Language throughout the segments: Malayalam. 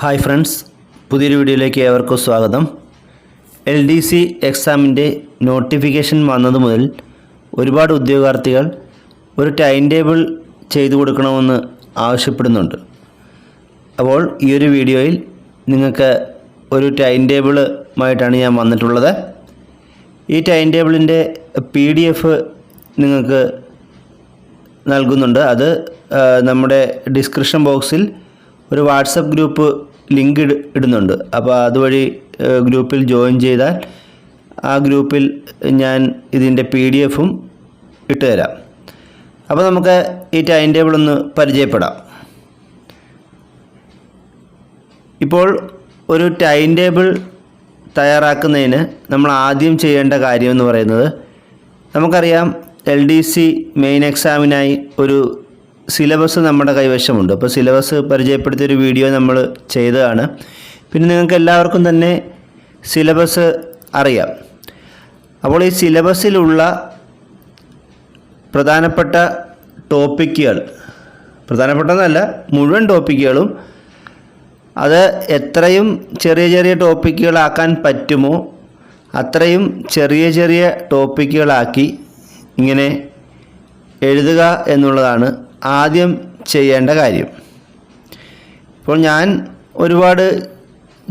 ഹായ് ഫ്രണ്ട്സ് പുതിയൊരു വീഡിയോയിലേക്ക് ഏവർക്കും സ്വാഗതം. എൽ ഡി സി എക്സാമിന്റെ നോട്ടിഫിക്കേഷൻ വന്നത് മുതൽ ഒരുപാട് ഉദ്യോഗാർത്ഥികൾ ഒരു ടൈം ടേബിൾ ചെയ്തു കൊടുക്കണമെന്ന് ആവശ്യപ്പെടുന്നുണ്ട്. അപ്പോൾ ഈ ഒരു വീഡിയോയിൽ നിങ്ങൾക്ക് ഒരു ടൈം ടേബിളുമായിട്ടാണ് ഞാൻ വന്നിട്ടുള്ളത്. ഈ ടൈം ടേബിളിന്റെ പി ഡി എഫ് നിങ്ങൾക്ക് നൽകുന്നുണ്ട്. അത് നമ്മുടെ ഡിസ്ക്രിപ്ഷൻ ബോക്സിൽ ഒരു വാട്സപ്പ് ഗ്രൂപ്പ് ലിങ്ക് ഇട് ഇടുന്നുണ്ട്. അപ്പോൾ അതുവഴി ഗ്രൂപ്പിൽ ജോയിൻ ചെയ്താൽ ആ ഗ്രൂപ്പിൽ ഞാൻ ഇതിന്റെ പി ഡി എഫും ഇട്ടുതരാം അപ്പോൾ നമുക്ക് ഈ ടൈം ടേബിൾ ഒന്ന് പരിചയപ്പെടാം. ഇപ്പോൾ ഒരു ടൈം ടേബിൾ തയ്യാറാക്കുന്നതിന് നമ്മൾ ആദ്യം ചെയ്യേണ്ട കാര്യം എന്ന് പറയുന്നത് നമുക്കറിയാം എൽ ഡി സി മെയിൻ എക്സാമിനായി ഒരു സിലബസ് നമ്മുടെ കൈവശമുണ്ട്. അപ്പോൾ സിലബസ് പരിചയപ്പെടുത്തിയ ഒരു വീഡിയോ നമ്മൾ ചെയ്തതാണ്. പിന്നെ നിങ്ങൾക്ക് എല്ലാവർക്കും തന്നെ സിലബസ് അറിയാം. അപ്പോൾ ഈ സിലബസിലുള്ള പ്രധാനപ്പെട്ട ടോപ്പിക്കുകൾ പ്രധാനപ്പെട്ടതല്ല മുഴുവൻ ടോപ്പിക്കുകളും അത് എത്രയും ചെറിയ ചെറിയ ടോപ്പിക്കുകളാക്കാൻ പറ്റുമോ അത്രയും ചെറിയ ചെറിയ ടോപ്പിക്കുകളാക്കി ഇങ്ങനെ എഴുതുക എന്നുള്ളതാണ് ആദ്യം ചെയ്യേണ്ട കാര്യം. ഇപ്പോൾ ഞാൻ ഒരുപാട്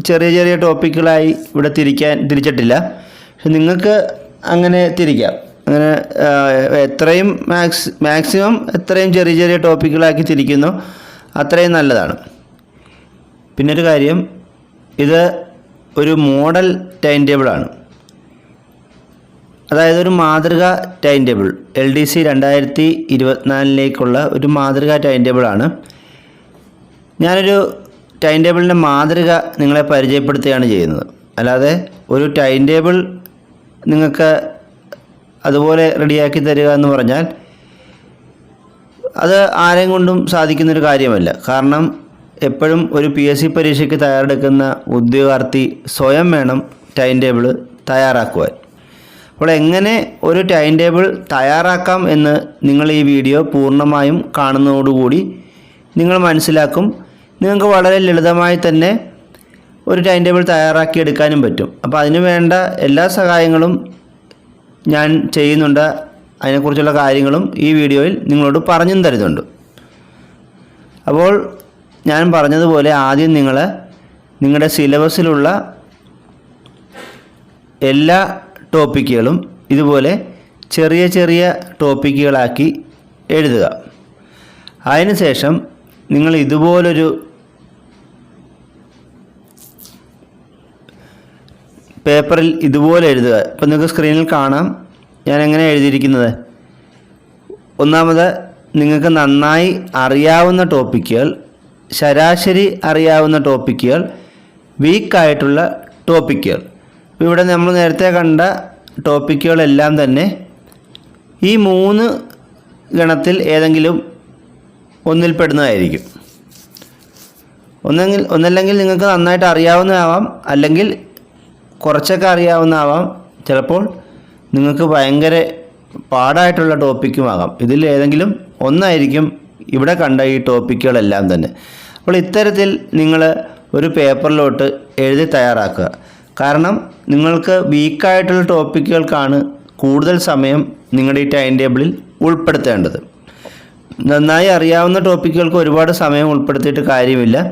ചെറിയ ചെറിയ ടോപ്പിക്കുകളായി ഇവിടെ തിരിക്കാൻ തിരിച്ചിട്ടില്ല. പക്ഷെ നിങ്ങൾക്ക് അങ്ങനെ തിരിക്കാം. അങ്ങനെ എത്രയും മാക്സ് മാക്സിമം എത്രയും ചെറിയ ചെറിയ ടോപ്പിക്കുകളാക്കി തിരിക്കുന്നു. അത്രയും നല്ലതാണ്. പിന്നൊരു കാര്യം ഇത് ഒരു മോഡൽ ടൈം ടേബിളാണ് അതായത് ഒരു മാതൃക time table L D C രണ്ടായിരത്തി ഇരുപത്തിനാലിലേക്കുള്ള ഒരു മാതൃക ടൈം ടേബിളാണ് ഞാനൊരു ടൈം ടേബിളിന്റെ മാതൃക നിങ്ങളെ പരിചയപ്പെടുത്തുകയാണ് ചെയ്യുന്നത്. അല്ലാതെ ഒരു ടൈം ടേബിൾ നിങ്ങൾക്ക് അതുപോലെ റെഡിയാക്കി തരിക എന്ന് പറഞ്ഞാൽ അത് ആരെയും കൊണ്ടും സാധിക്കുന്നൊരു കാര്യമല്ല. കാരണം എപ്പോഴും ഒരു പി എസ് സി പരീക്ഷയ്ക്ക് തയ്യാറെടുക്കുന്ന ഉദ്യോഗാർത്ഥി സ്വയം വേണം ടൈം ടേബിൾ തയ്യാറാക്കുവാൻ. അപ്പോൾ എങ്ങനെ ഒരു ടൈം ടേബിൾ തയ്യാറാക്കാം എന്ന് നിങ്ങൾ ഈ വീഡിയോ പൂർണമായും കാണുന്നതോടുകൂടി നിങ്ങൾ മനസ്സിലാക്കും. നിങ്ങൾക്ക് വളരെ ലളിതമായി തന്നെ ഒരു ടൈം ടേബിൾ തയ്യാറാക്കി എടുക്കാനും പറ്റും. അപ്പോൾ അതിന് വേണ്ട എല്ലാ സഹായങ്ങളും ഞാൻ ചെയ്യുന്നുണ്ട്. അതിനെക്കുറിച്ചുള്ള കാര്യങ്ങളും ഈ വീഡിയോയിൽ നിങ്ങളോട് പറഞ്ഞും തരുന്നുണ്ട്. അപ്പോൾ ഞാൻ പറഞ്ഞതുപോലെ ആദ്യം നിങ്ങൾ നിങ്ങളുടെ സിലബസിലുള്ള എല്ലാ ടോപ്പിക്കുകളും ഇതുപോലെ ചെറിയ ചെറിയ ടോപ്പിക്കുകളാക്കി എഴുതുക. അതിനുശേഷം നിങ്ങൾ ഇതുപോലൊരു പേപ്പറിൽ ഇതുപോലെ എഴുതുക. ഇപ്പം നിങ്ങൾക്ക് സ്ക്രീനിൽ കാണാം. ഞാൻ എങ്ങനെ എഴുതിയിരിക്കുന്നത്? ഒന്നാമത് നിങ്ങൾക്ക് നന്നായി അറിയാവുന്ന ടോപ്പിക്കുകൾ ശരാശരി അറിയാവുന്ന ടോപ്പിക്കുകൾ വീക്കായിട്ടുള്ള ടോപ്പിക്കുകൾ ഇവിടെ നമ്മൾ നേരത്തെ കണ്ട ടോപ്പിക്കുകളെല്ലാം തന്നെ ഈ മൂന്ന് ഗണത്തിൽ ഏതെങ്കിലും ഒന്നിൽപ്പെടുന്നതായിരിക്കും. ഒന്നെങ്കിൽ ഒന്നല്ലെങ്കിൽ നിങ്ങൾക്ക് നന്നായിട്ട് അറിയാവുന്നതാവാം അല്ലെങ്കിൽ കുറച്ചൊക്കെ അറിയാവുന്നതാവാം. ചിലപ്പോൾ നിങ്ങൾക്ക് ഭയങ്കര പാടായിട്ടുള്ള ടോപ്പിക്കുമാകാം. ഇതിൽ ഏതെങ്കിലും ഒന്നായിരിക്കും ഇവിടെ കണ്ട ഈ ടോപ്പിക്കുകളെല്ലാം തന്നെ. അപ്പോൾ ഇത്തരത്തിൽ നിങ്ങൾ ഒരു പേപ്പറിലോട്ട് എഴുതി തയ്യാറാക്കുക. കാരണം നിങ്ങൾക്ക് വീക്കായിട്ടുള്ള ടോപ്പിക്കുകൾക്കാണ് കൂടുതൽ സമയം നിങ്ങളുടെ ഈ ടൈം ടേബിളിൽ ഉൾപ്പെടുത്തേണ്ടത്. നന്നായി അറിയാവുന്ന ടോപ്പിക്കുകൾക്ക് ഒരുപാട് സമയം ഉൾപ്പെടുത്തിയിട്ട് കാര്യമില്ല.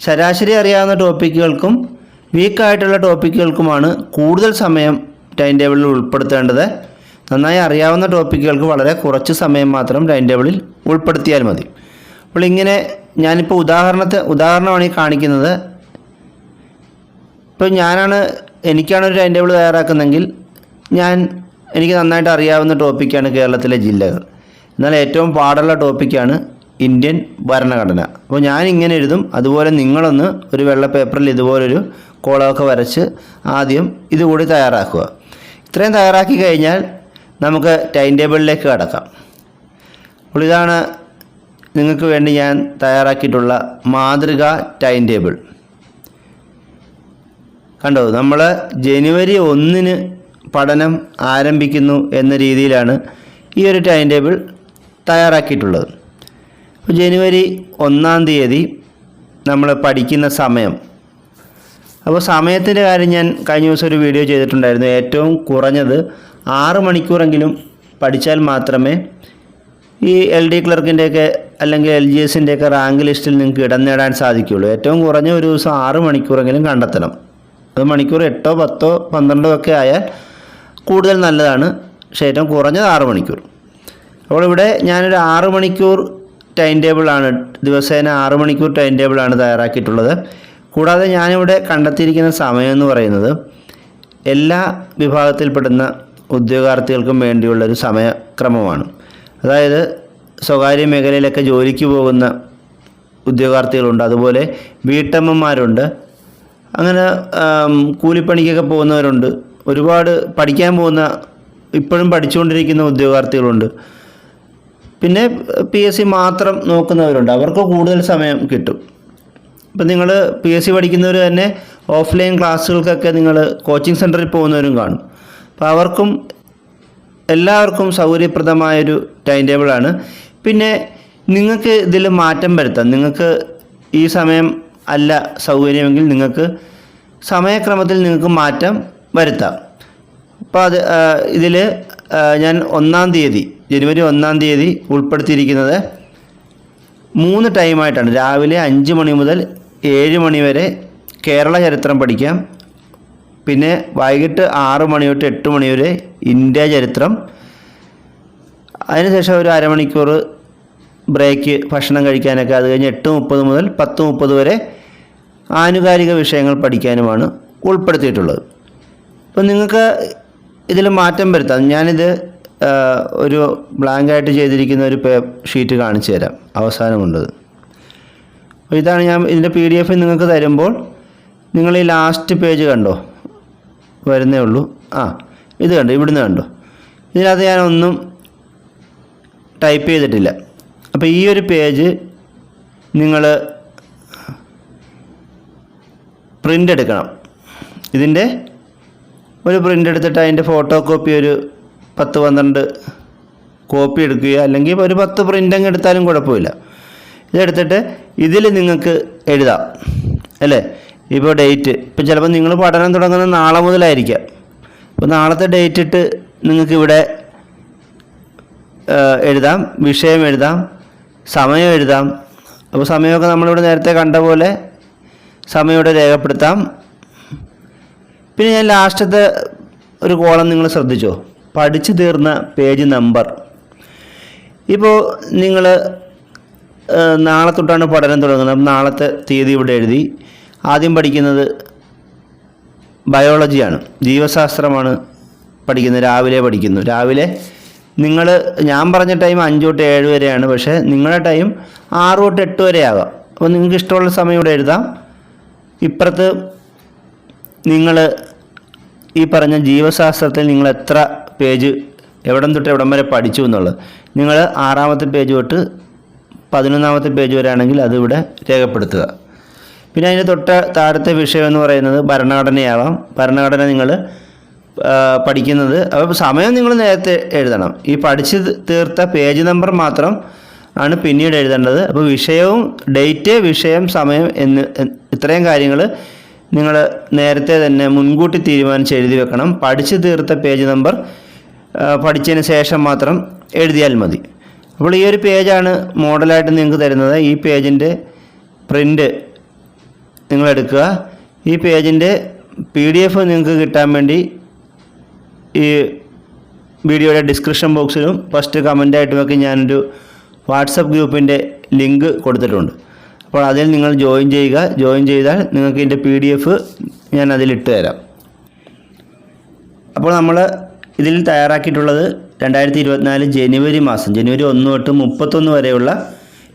ശരാശരി അറിയാവുന്ന ടോപ്പിക്കുകൾക്കും വീക്കായിട്ടുള്ള ടോപ്പിക്കുകൾക്കുമാണ് കൂടുതൽ സമയം ടൈം ടേബിളിൽ ഉൾപ്പെടുത്തേണ്ടത്. നന്നായി അറിയാവുന്ന ടോപ്പിക്കുകൾക്ക് വളരെ കുറച്ച് സമയം മാത്രം ടൈം ടേബിളിൽ ഉൾപ്പെടുത്തിയാൽ മതി. അപ്പോൾ ഇങ്ങനെ ഞാനിപ്പോൾ ഉദാഹരണത്തെ ഉദാഹരണമാണ് ഈ കാണിക്കുന്നത്. ഇപ്പോൾ ഞാനാണ് എനിക്കാണ് ഒരു ടൈം ടേബിൾ തയ്യാറാക്കുന്നതെങ്കിൽ ഞാൻ എനിക്ക് നന്നായിട്ട് അറിയാവുന്ന ടോപ്പിക്കാണ് കേരളത്തിലെ ജില്ലകൾ. എന്നാൽ ഏറ്റവും പാടുള്ള ടോപ്പിക്കാണ് ഇന്ത്യൻ ഭരണഘടന. അപ്പോൾ ഞാൻ ഇങ്ങനെ എഴുതും അതുപോലെ നിങ്ങളൊന്ന് ഒരു വെള്ള പേപ്പറിൽ ഇതുപോലൊരു കോളമൊക്കെ വരച്ച് ആദ്യം ഇതുകൂടി തയ്യാറാക്കുക. ഇത്രയും തയ്യാറാക്കി കഴിഞ്ഞാൽ നമുക്ക് ടൈം ടേബിളിലേക്ക് കടക്കാം. അപ്പോൾ ഇതാണ് നിങ്ങൾക്ക് വേണ്ടി ഞാൻ തയ്യാറാക്കിയിട്ടുള്ള മാതൃക ടൈം ടേബിൾ കണ്ടോ നമ്മൾ ജനുവരി ഒന്നിന് പഠനം ആരംഭിക്കുന്നു എന്ന രീതിയിലാണ് ഈ ഒരു ടൈം ടേബിൾ തയ്യാറാക്കിയിട്ടുള്ളത്. അപ്പോൾ ജനുവരി ഒന്നാം തീയതി നമ്മൾ പഠിക്കുന്ന സമയം. അപ്പോൾ സമയത്തിന്റെ കാര്യം ഞാൻ കഴിഞ്ഞ ദിവസം ഒരു വീഡിയോ ചെയ്തിട്ടുണ്ടായിരുന്നു. ഏറ്റവും കുറഞ്ഞത് ആറ് മണിക്കൂറെങ്കിലും പഠിച്ചാൽ മാത്രമേ ഈ എൽ ഡി ക്ലർക്കിന്റെയൊക്കെ അല്ലെങ്കിൽ എൽ ജി എസിന്റെയൊക്കെ റാങ്ക് ലിസ്റ്റിൽ നിങ്ങൾക്ക് ഇടം നേടാൻ സാധിക്കുകയുള്ളൂ. ഏറ്റവും കുറഞ്ഞ ഒരു ദിവസം ആറ് മണിക്കൂറെങ്കിലും കണ്ടെത്തണം. അത് മണിക്കൂർ എട്ടോ പത്തോ പന്ത്രണ്ടോ ഒക്കെ ആയാൽ കൂടുതൽ നല്ലതാണ്. പക്ഷേ ഏറ്റവും കുറഞ്ഞത് ആറ് മണിക്കൂർ. അപ്പോൾ ഇവിടെ ഞാനൊരു ആറ് മണിക്കൂർ ടൈം ടേബിളാണ് ദിവസേന ആറ് മണിക്കൂർ ടൈം ടേബിളാണ് തയ്യാറാക്കിയിട്ടുള്ളത്. കൂടാതെ ഞാനിവിടെ കണ്ടെത്തിയിരിക്കുന്ന സമയം എന്ന് പറയുന്നത് എല്ലാ വിഭാഗത്തിൽപ്പെടുന്ന ഉദ്യോഗാർത്ഥികൾക്കും വേണ്ടിയുള്ളൊരു സമയക്രമമാണ്. അതായത് സ്വകാര്യ മേഖലയിലൊക്കെ ജോലിക്ക് പോകുന്ന ഉദ്യോഗാർത്ഥികളുണ്ട് അതുപോലെ വീട്ടമ്മമാരുണ്ട് അങ്ങനെ കൂലിപ്പണിക്കൊക്കെ പോകുന്നവരുണ്ട്. ഒരുപാട് പഠിക്കാൻ പോകുന്ന ഇപ്പോഴും പഠിച്ചുകൊണ്ടിരിക്കുന്ന ഉദ്യോഗാർത്ഥികളുണ്ട്. പിന്നെ പി എസ് സി മാത്രം നോക്കുന്നവരുണ്ട്. അവർക്ക് കൂടുതൽ സമയം കിട്ടും. ഇപ്പം നിങ്ങൾ പി എസ് സി പഠിക്കുന്നവർ തന്നെ ഓഫ്ലൈൻ ക്ലാസ്സുകൾക്കൊക്കെ നിങ്ങൾ കോച്ചിങ് സെന്ററിൽ പോകുന്നവരും കാണും. അപ്പോൾ അവർക്കും എല്ലാവർക്കും സൗകര്യപ്രദമായൊരു ടൈം ടേബിളാണ്. പിന്നെ നിങ്ങൾക്ക് ഇതിൽ മാറ്റം വരുത്താം. നിങ്ങൾക്ക് ഈ സമയം അല്ല സൗകര്യമെങ്കിൽ നിങ്ങൾക്ക് സമയക്രമത്തിൽ നിങ്ങൾക്ക് മാറ്റം വരുത്താം. അപ്പോൾ അത് ഇതിൽ ഞാൻ ഒന്നാം തീയതി ജനുവരി ഒന്നാം തീയതി ഉൾപ്പെടുത്തിയിരിക്കുന്നത് മൂന്ന് ടൈമായിട്ടാണ്. രാവിലെ അഞ്ച് മണി മുതൽ ഏഴ് മണി വരെ കേരള ചരിത്രം പഠിക്കാം. പിന്നെ വൈകിട്ട് ആറ് മണി തൊട്ട് എട്ട് മണി വരെ ഇന്ത്യ ചരിത്രം. അതിനുശേഷം ഒരു അരമണിക്കൂർ ബ്രേക്ക് ഭക്ഷണം കഴിക്കാനൊക്കെ അത് കഴിഞ്ഞ് എട്ട് മുപ്പത് മുതൽ പത്ത് മുപ്പത് വരെ ആനുകാലിക വിഷയങ്ങൾ പഠിക്കാനുമാണ് ഉൾപ്പെടുത്തിയിട്ടുള്ളത്. അപ്പം നിങ്ങൾക്ക് ഇതിൽ മാറ്റം വരുത്താം. ഞാനിത് ഒരു ബ്ലാങ്കായിട്ട് ചെയ്തിരിക്കുന്ന ഒരു പേ ഷീറ്റ് കാണിച്ചു തരാം അവസാനമുണ്ടത് അപ്പോൾ ഇതാണ് ഞാൻ ഇതിന്റെ പി ഡി എഫ് നിങ്ങൾക്ക് തരുമ്പോൾ നിങ്ങൾ ഈ ലാസ്റ്റ് പേജ് കണ്ടോ? വരുന്നേ ഉള്ളൂ. ആ ഇത് കണ്ടോ? ഇവിടുന്ന് കണ്ടോ? ഇതിനകത്ത് ഞാനൊന്നും ടൈപ്പ് ചെയ്തിട്ടില്ല. അപ്പോൾ ഈ ഒരു പേജ് നിങ്ങൾ പ്രിന്റ് എടുക്കണം. ഇതിന്റെ ഒരു പ്രിന്റ് എടുത്തിട്ട് അതിന്റെ ഫോട്ടോ കോപ്പി ഒരു പത്ത് പന്ത്രണ്ട് കോപ്പി എടുക്കുക അല്ലെങ്കിൽ ഒരു പത്ത് പ്രിന്റ് അങ്ങ് എടുത്താലും കുഴപ്പമില്ല. ഇതെടുത്തിട്ട് ഇതിൽ നിങ്ങൾക്ക് എഴുതാം. അല്ലേ? ഇപ്പോൾ ഡേറ്റ് ഇപ്പോൾ ചിലപ്പോൾ നിങ്ങൾ പഠനം തുടങ്ങുന്നത് നാളെ മുതലായിരിക്കാം. അപ്പോൾ നാളത്തെ ഡേറ്റ് ഇട്ട് നിങ്ങൾക്ക് ഇവിടെ എഴുതാം വിഷയം എഴുതാം. സമയം എഴുതാം. അപ്പോൾ സമയമൊക്കെ നമ്മളിവിടെ നേരത്തെ കണ്ട പോലെ സമയം ഇവിടെ രേഖപ്പെടുത്താം. പിന്നെ ഞാൻ ലാസ്റ്റത്തെ ഒരു കോളം നിങ്ങൾ ശ്രദ്ധിച്ചോ? പഠിച്ചു തീർന്ന പേജ് നമ്പർ. ഇപ്പോൾ നിങ്ങൾ നാളെ തൊട്ടാണ് പഠനം തുടങ്ങുന്നത്. നാളത്തെ തീയതി ഇവിടെ എഴുതി. ആദ്യം പഠിക്കുന്നത് ബയോളജിയാണ്. ജീവശാസ്ത്രമാണ് പഠിക്കുന്നത്. രാവിലെ പഠിക്കുന്നു. രാവിലെ നിങ്ങൾ ഞാൻ പറഞ്ഞ ടൈം അഞ്ച് തൊട്ട് ഏഴ് വരെയാണ്. പക്ഷേ നിങ്ങളുടെ ടൈം ആറ് തൊട്ട് എട്ട് വരെ ആകാം. അപ്പോൾ നിങ്ങൾക്ക് ഇഷ്ടമുള്ള സമയം ഇവിടെ എഴുതാം. ഇപ്പുറത്ത് നിങ്ങൾ ഈ പറഞ്ഞ ജീവശാസ്ത്രത്തിൽ നിങ്ങൾ എത്ര പേജ് എവിടം തൊട്ട് എവിടം വരെ പഠിച്ചു എന്നുള്ളത്. നിങ്ങൾ ആറാമത്തെ പേജ് തൊട്ട് പതിനൊന്നാമത്തെ പേജ് വരെ ആണെങ്കിൽ അത് ഇവിടെ രേഖപ്പെടുത്തുക. പിന്നെ അതിന്റെ തൊട്ട താഴത്തെ വിഷയം എന്ന് പറയുന്നത് ഭരണഘടനയാവാം. ഭരണഘടന നിങ്ങൾ പഠിക്കുന്നത്. അപ്പോൾ സമയം നിങ്ങൾ നേരത്തെ എഴുതണം. ഈ പഠിച്ച് തീർത്ത പേജ് നമ്പർ മാത്രം ആണ് പിന്നീട് എഴുതേണ്ടത്. അപ്പോൾ വിഷയവും ഡേറ്റ് വിഷയം സമയം എന്ന് ഇത്രയും കാര്യങ്ങൾ നിങ്ങൾ നേരത്തെ തന്നെ മുൻകൂട്ടി തീരുമാനിച്ച് എഴുതി വെക്കണം. പഠിച്ച് തീർത്ത പേജ് നമ്പർ പഠിച്ചതിന് ശേഷം മാത്രം എഴുതിയാൽ മതി. അപ്പോൾ ഈ ഒരു പേജാണ് മോഡലായിട്ട് നിങ്ങൾക്ക് തരുന്നത്. ഈ പേജിന്റെ പ്രിന്റ് നിങ്ങൾ എടുക്കുക. ഈ പേജിന്റെ പി ഡി എഫ് നിങ്ങൾക്ക് കിട്ടാൻ വേണ്ടി ഈ വീഡിയോയുടെ ഡിസ്ക്രിപ്ഷൻ ബോക്സിലും ഫസ്റ്റ് കമന്റായിട്ടുമൊക്കെ ഞാനൊരു വാട്സപ്പ് ഗ്രൂപ്പിന്റെ ലിങ്ക് കൊടുത്തിട്ടുണ്ട്. അപ്പോൾ അതിൽ നിങ്ങൾ ജോയിൻ ചെയ്യുക. ജോയിൻ ചെയ്താൽ നിങ്ങൾക്ക് ഇതിന്റെ പി ഡി എഫ് ഞാൻ അതിലിട്ട് തരാം. അപ്പോൾ നമ്മൾ ഇതിൽ തയ്യാറാക്കിയിട്ടുള്ളത് രണ്ടായിരത്തി ഇരുപത്തിനാല് ജനുവരി മാസം ജനുവരി ഒന്ന് തൊട്ട് മുപ്പത്തൊന്ന് വരെയുള്ള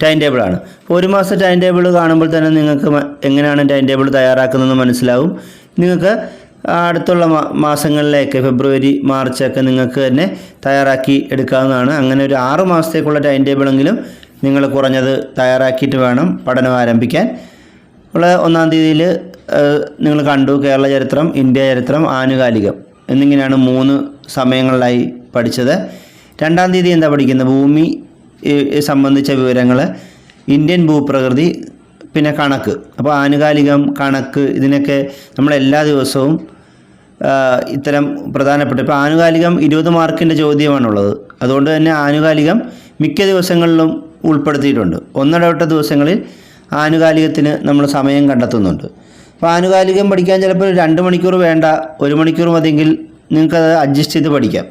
ടൈം ടേബിളാണ് ഒരു മാസം ടൈം ടേബിൾ കാണുമ്പോൾ തന്നെ നിങ്ങൾക്ക് എങ്ങനെയാണ് ടൈം ടേബിൾ തയ്യാറാക്കുന്നതെന്ന് മനസ്സിലാവും. നിങ്ങൾക്ക് അടുത്തുള്ള മാസങ്ങളിലേക്ക് ഫെബ്രുവരി മാർച്ചൊക്കെ നിങ്ങൾക്ക് തന്നെ തയ്യാറാക്കി എടുക്കാവുന്നതാണ്. അങ്ങനെ ഒരു ആറ് മാസത്തേക്കുള്ള ടൈം ടേബിളെങ്കിലും നിങ്ങൾ കുറഞ്ഞത് തയ്യാറാക്കിയിട്ട് വേണം പഠനം ആരംഭിക്കാൻ. ഉള്ള ഒന്നാം തീയതിയിൽ നിങ്ങൾ കണ്ടു കേരള ചരിത്രം ഇന്ത്യ ചരിത്രം ആനുകാലികം എന്നിങ്ങനെയാണ് മൂന്ന് സമയങ്ങളിലായി പഠിച്ചത്. രണ്ടാം തീയതി എന്താ പഠിക്കുന്നത്? ഭൂമി സംബന്ധിച്ച വിവരങ്ങൾ ഇന്ത്യൻ ഭൂപ്രകൃതി പിന്നെ കണക്ക്. അപ്പോൾ ആനുകാലികം കണക്ക് ഇതിനൊക്കെ നമ്മൾ എല്ലാ ദിവസവും ഇത്തരം പ്രധാനപ്പെട്ട ഇപ്പോൾ ആനുകാലികം ഇരുപത് മാർക്കിന്റെ ചോദ്യമാണുള്ളത്. അതുകൊണ്ട് തന്നെ ആനുകാലികം മിക്ക ദിവസങ്ങളിലും ഉൾപ്പെടുത്തിയിട്ടുണ്ട്. ഒന്നിടവിട്ട ദിവസങ്ങളിൽ ആനുകാലികത്തിന് നമ്മൾ സമയം കണ്ടെത്തുന്നുണ്ട്. അപ്പോൾ ആനുകാലികം പഠിക്കാൻ ചിലപ്പോൾ രണ്ട് മണിക്കൂർ വേണ്ട ഒരു മണിക്കൂർ മതിയെങ്കിൽ നിങ്ങൾക്കത് അഡ്ജസ്റ്റ് ചെയ്ത് പഠിക്കാം.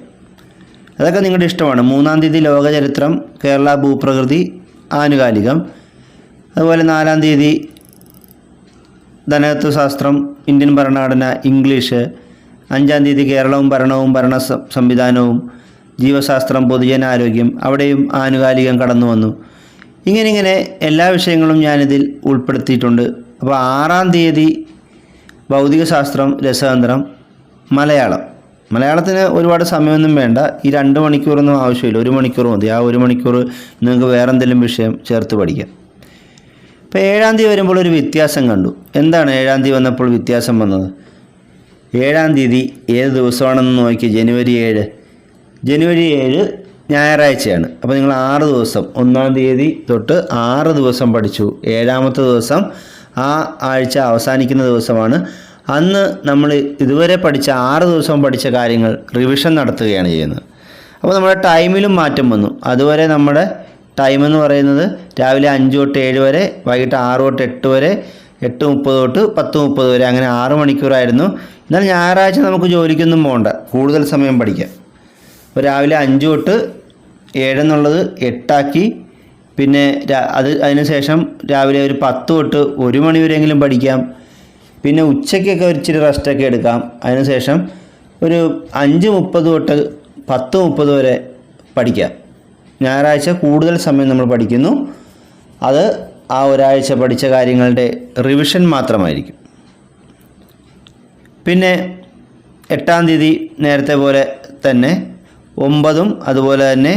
അതൊക്കെ നിങ്ങളുടെ ഇഷ്ടമാണ്. മൂന്നാം തീയതി ലോകചരിത്രം കേരള ഭൂപ്രകൃതി ആനുകാലികം. അതുപോലെ നാലാം തീയതി ധനതത്വശാസ്ത്രം ഇന്ത്യൻ ഭരണഘടന ഇംഗ്ലീഷ് അഞ്ചാം തീയതി കേരളവും ഭരണവും ഭരണ സംവിധാനവും ജീവശാസ്ത്രം പൊതുജനാരോഗ്യം അവിടെയും ആനുകാലികം കടന്നു വന്നു. ഇങ്ങനെ ഇങ്ങനെ എല്ലാ വിഷയങ്ങളും ഞാനിതിൽ ഉൾപ്പെടുത്തിയിട്ടുണ്ട്. അപ്പോൾ ആറാം തീയതി ഭൗതികശാസ്ത്രം രസതന്ത്രം മലയാളം. മലയാളത്തിന് ഒരുപാട് സമയമൊന്നും വേണ്ട. ഈ രണ്ട് മണിക്കൂറൊന്നും ആവശ്യമില്ല. ഒരു മണിക്കൂർ മതി. ആ ഒരു മണിക്കൂർ നിങ്ങൾക്ക് വേറെന്തെങ്കിലും വിഷയം ചേർത്ത് പഠിക്കാം. ഇപ്പോൾ ഏഴാം തീയതി വരുമ്പോൾ ഒരു വ്യത്യാസം കണ്ടു. എന്താണ് ഏഴാം തീയതി വന്നപ്പോൾ വ്യത്യാസം വന്നത്? ഏഴാം തീയതി ഏത് ദിവസമാണെന്ന് നോക്കി. ജനുവരി ഏഴ്. ജനുവരി ഏഴ് ഞായറാഴ്ചയാണ്. അപ്പോൾ നിങ്ങൾ ആറ് ദിവസം ഒന്നാം തീയതി തൊട്ട് ആറ് ദിവസം പഠിച്ചു. ഏഴാമത്തെ ദിവസം ആ ആഴ്ച അവസാനിക്കുന്ന ദിവസമാണ്. അന്ന് നമ്മൾ ഇതുവരെ പഠിച്ച ആറ് ദിവസം പഠിച്ച കാര്യങ്ങൾ റിവിഷൻ നടത്തുകയാണ് ചെയ്യുന്നത്. അപ്പോൾ നമ്മുടെ ടൈമിലും മാറ്റം വന്നു. അതുവരെ നമ്മുടെ ടൈം എന്ന് പറയുന്നത് രാവിലെ അഞ്ച് തൊട്ട് ഏഴ് വരെ വൈകിട്ട് ആറ് തൊട്ട് എട്ട് വരെ എട്ട് മുപ്പത് തൊട്ട് പത്ത് മുപ്പത് വരെ അങ്ങനെ ആറ് മണിക്കൂറായിരുന്നു. എന്നാൽ ഞായറാഴ്ച നമുക്ക് ജോലിക്കൊന്നും പോകണ്ട കൂടുതൽ സമയം പഠിക്കാം. അപ്പോൾ രാവിലെ അഞ്ച് തൊട്ട് ഏഴെന്നുള്ളത് എട്ടാക്കി. പിന്നെ അത് അതിനുശേഷം രാവിലെ ഒരു പത്ത് തൊട്ട് ഒരു മണി വരെയെങ്കിലും പഠിക്കാം. പിന്നെ ഉച്ചയ്ക്കൊക്കെ ഒരു ഇച്ചിരി റെസ്റ്റൊക്കെ എടുക്കാം. അതിനുശേഷം ഒരു അഞ്ച് മുപ്പത് തൊട്ട് പത്ത് മുപ്പത് വരെ പഠിക്കാം. ഞായറാഴ്ച കൂടുതൽ സമയം നമ്മൾ പഠിക്കുന്നു. അത് ആ ഒരാഴ്ച പഠിച്ച കാര്യങ്ങളുടെ റിവിഷൻ മാത്രമായിരിക്കും. പിന്നെ എട്ടാം തീയതി നേരത്തെ പോലെ തന്നെ ഒമ്പതും അതുപോലെ തന്നെ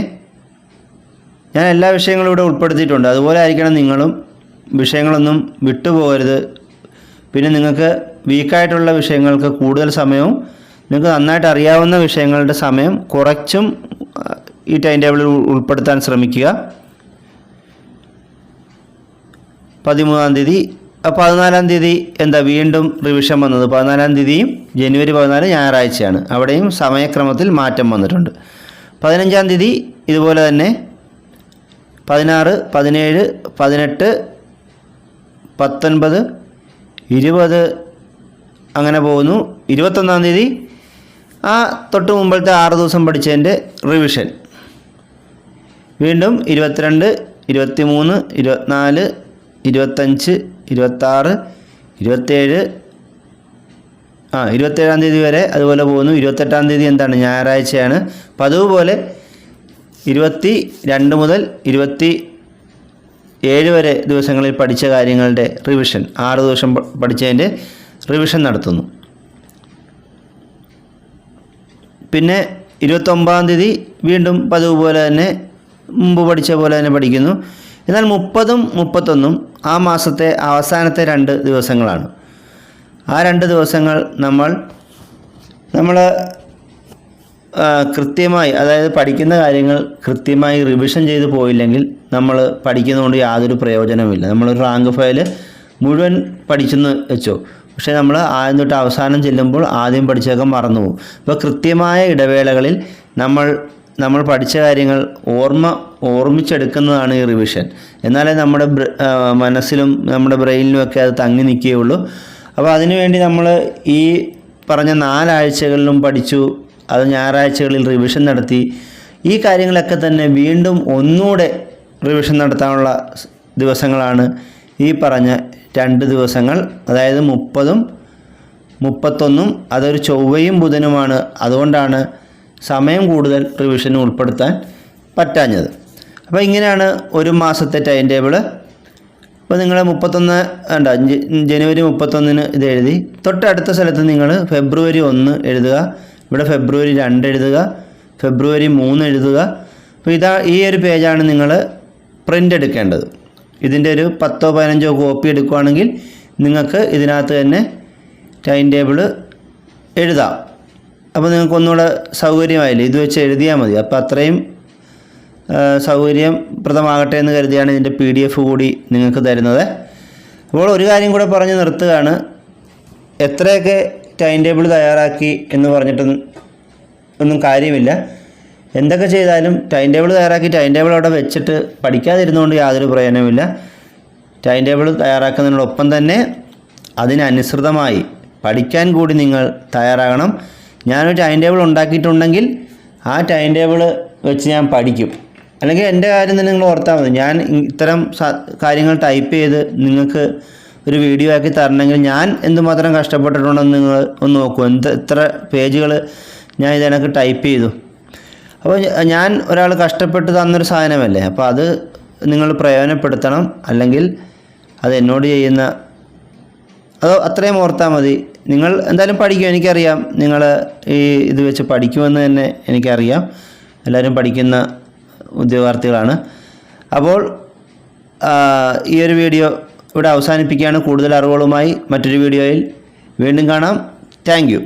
ഞാൻ എല്ലാ വിഷയങ്ങളും ഇവിടെ ഉൾപ്പെടുത്തിയിട്ടുണ്ട്. അതുപോലെ ആയിരിക്കണം നിങ്ങളും വിഷയങ്ങളൊന്നും വിട്ടുപോകരുത്. പിന്നെ നിങ്ങൾക്ക് വീക്കായിട്ടുള്ള വിഷയങ്ങൾക്ക് കൂടുതൽ സമയവും നിങ്ങൾക്ക് നന്നായിട്ട് അറിയാവുന്ന വിഷയങ്ങളുടെ സമയം കുറച്ചും ഈ ടൈം ടേബിളിൽ ഉൾപ്പെടുത്താൻ ശ്രമിക്കുക. പതിമൂന്നാം തീയതി. പതിനാലാം തീയതി എന്താ? വീണ്ടും റിവിഷൻ വന്നത്. പതിനാലാം തീയതിയും ജനുവരി പതിനാല് ഞായറാഴ്ചയാണ്. അവിടെയും സമയക്രമത്തിൽ മാറ്റം വന്നിട്ടുണ്ട്. പതിനഞ്ചാം തീയതി ഇതുപോലെ തന്നെ പതിനാറ് പതിനേഴ് പതിനെട്ട് പത്തൊൻപത് ഇരുപത് അങ്ങനെ പോകുന്നു. ഇരുപത്തൊന്നാം തീയതി ആ തൊട്ട് മുമ്പത്തെ ആറ് ദിവസം പഠിച്ചതിന്റെ റിവിഷൻ വീണ്ടും ഇരുപത്തിരണ്ട് ഇരുപത്തി മൂന്ന് ഇരുപത്തിനാല് ഇരുപത്തഞ്ച് ഇരുപത്താറ് ഇരുപത്തേഴ് ആ ഇരുപത്തേഴാം തീയതി വരെ അതുപോലെ പോകുന്നു. ഇരുപത്തെട്ടാം തീയതി എന്താണ്? ഞായറാഴ്ചയാണ്. അപ്പം അതുപോലെ ഇരുപത്തി രണ്ട് മുതൽ ഇരുപത്തി ഏഴ് വരെ ദിവസങ്ങളിൽ പഠിച്ച കാര്യങ്ങളുടെ റിവിഷൻ ആറ് ദിവസം പഠിച്ചതിന്റെ റിവിഷൻ നടത്തുന്നു. പിന്നെ ഇരുപത്തൊമ്പതാം തീയതി വീണ്ടും പതിവ് പോലെ തന്നെ മുമ്പ് പഠിച്ച പോലെ തന്നെ പഠിക്കുന്നു. എന്നാൽ മുപ്പതും മുപ്പത്തൊന്നും ആ മാസത്തെ അവസാനത്തെ രണ്ട് ദിവസങ്ങളാണ്. ആ രണ്ട് ദിവസങ്ങൾ നമ്മൾ നമ്മൾ കൃത്യമായി അതായത് പഠിക്കുന്ന കാര്യങ്ങൾ കൃത്യമായി റിവിഷൻ ചെയ്ത് പോയില്ലെങ്കിൽ നമ്മൾ പഠിക്കുന്നതുകൊണ്ട് യാതൊരു പ്രയോജനവുമില്ല. നമ്മളൊരു റാങ്ക് ഫയൽ മുഴുവൻ പഠിച്ചെന്ന് വെച്ചോ. പക്ഷേ നമ്മൾ ആദ്യം തൊട്ട് അവസാനം ചെല്ലുമ്പോൾ ആദ്യം പഠിച്ചേക്കാൻ മറന്നു പോകും അപ്പോൾ കൃത്യമായ ഇടവേളകളിൽ നമ്മൾ നമ്മൾ പഠിച്ച കാര്യങ്ങൾ ഓർമ്മ ഓർമ്മിച്ചെടുക്കുന്നതാണ് ഈ റിവിഷൻ എന്നാലേ നമ്മുടെ മനസ്സിലും നമ്മുടെ ബ്രെയിനിലും ഒക്കെ അത് തങ്ങി നിൽക്കുകയുള്ളൂ. അപ്പോൾ അതിനുവേണ്ടി നമ്മൾ ഈ പറഞ്ഞ നാലാഴ്ചകളിലും പഠിച്ചു അത് ഞായറാഴ്ചകളിൽ റിവിഷൻ നടത്തി. ഈ കാര്യങ്ങളൊക്കെ തന്നെ വീണ്ടും ഒന്നുകൂടെ റിവിഷൻ നടത്താനുള്ള ദിവസങ്ങളാണ് ഈ പറഞ്ഞ രണ്ട് ദിവസങ്ങൾ. അതായത് മുപ്പതും മുപ്പത്തൊന്നും അതൊരു ചൊവ്വയും ബുധനുമാണ്. അതുകൊണ്ടാണ് സമയം കൂടുതൽ റിവിഷന് ഉൾപ്പെടുത്താൻ പറ്റാഞ്ഞത്. അപ്പോൾ ഇങ്ങനെയാണ് ഒരു മാസത്തെ ടൈം ടേബിൾ അപ്പോൾ നിങ്ങൾ മുപ്പത്തൊന്ന് വേണ്ട ജനുവരി മുപ്പത്തൊന്നിന് ഇത് എഴുതി. തൊട്ടടുത്ത സ്ഥലത്ത് നിങ്ങൾ ഫെബ്രുവരി ഒന്ന് എഴുതുക. ഇവിടെ ഫെബ്രുവരി രണ്ട് എഴുതുക. ഫെബ്രുവരി മൂന്ന് എഴുതുക. അപ്പോൾ ഇതാ ഈ ഒരു പേജാണ് നിങ്ങൾ പ്രിന്റ് എടുക്കേണ്ടത്. ഇതിന്റെ ഒരു പത്തോ പതിനഞ്ചോ കോപ്പി എടുക്കുകയാണെങ്കിൽ നിങ്ങൾക്ക് ഇതിനകത്ത് തന്നെ ടൈം ടേബിൾ എഴുതാം. അപ്പോൾ നിങ്ങൾക്ക് ഒന്നുകൂടെ സൗകര്യമായില്ലേ? ഇത് വെച്ച് എഴുതിയാൽ മതി. അപ്പോൾ അത്രയും സൗകര്യം സൗകര്യപ്രദമാകട്ടെ എന്ന് കരുതിയാണ് ഇതിന്റെ പി ഡി എഫ് കൂടി നിങ്ങൾക്ക് തരുന്നത്. അപ്പോൾ ഒരു കാര്യം കൂടെ പറഞ്ഞ് നിർത്തുകയാണ്. എത്രയൊക്കെ ടൈം ടേബിൾ തയ്യാറാക്കി എന്ന് പറഞ്ഞിട്ടൊന്നും ഒന്നും കാര്യമില്ല. എന്തൊക്കെ ചെയ്താലും ടൈം ടേബിൾ തയ്യാറാക്കി ടൈം ടേബിൾ അവിടെ വെച്ചിട്ട് പഠിക്കാതിരുന്നുകൊണ്ട് യാതൊരു പ്രയോജനവുമില്ല. ടൈം ടേബിൾ തയ്യാറാക്കുന്നതിനോടൊപ്പം തന്നെ അതിനനുസൃതമായി പഠിക്കാൻ കൂടി നിങ്ങൾ തയ്യാറാകണം. ഞാനൊരു ടൈം ടേബിൾ ഉണ്ടാക്കിയിട്ടുണ്ടെങ്കിൽ ആ ടൈം ടേബിൾ വെച്ച് ഞാൻ പഠിക്കും. അല്ലെങ്കിൽ എന്റെ കാര്യം തന്നെ നിങ്ങൾ ഓർത്താൽ മതി. ഞാൻ ഇത്തരം കാര്യങ്ങൾ ടൈപ്പ് ചെയ്ത് നിങ്ങൾക്ക് ഒരു വീഡിയോ ആക്കി തരണമെങ്കിൽ ഞാൻ എന്തുമാത്രം കഷ്ടപ്പെട്ടിട്ടുണ്ടെന്ന് നിങ്ങൾ ഒന്ന് നോക്കൂ. എന്ത് എത്ര പേജുകൾ ഞാൻ ഇതിനൊക്കെ ടൈപ്പ് ചെയ്തു. അപ്പോൾ ഞാൻ ഒരാൾ കഷ്ടപ്പെട്ട് തന്നൊരു സാധനമല്ലേ? അപ്പോൾ അത് നിങ്ങൾ പ്രയോജനപ്പെടുത്തണം. അല്ലെങ്കിൽ അത് എന്നോട് ചെയ്യുന്ന അത് അത്രയും ഓർത്താൽ മതി. നിങ്ങൾ എന്തായാലും പഠിക്കും എനിക്കറിയാം. നിങ്ങൾ ഈ ഇത് വെച്ച് പഠിക്കുമെന്ന് തന്നെ എനിക്കറിയാം. എല്ലാവരും പഠിക്കുന്ന ഉദ്യോഗാർത്ഥികളാണ്. അപ്പോൾ ഈ ഒരു വീഡിയോ ഇവിടെ അവസാനിപ്പിക്കുകയാണ്. കൂടുതൽ അറിവുകളുമായി മറ്റൊരു വീഡിയോയിൽ വീണ്ടും കാണാം. താങ്ക്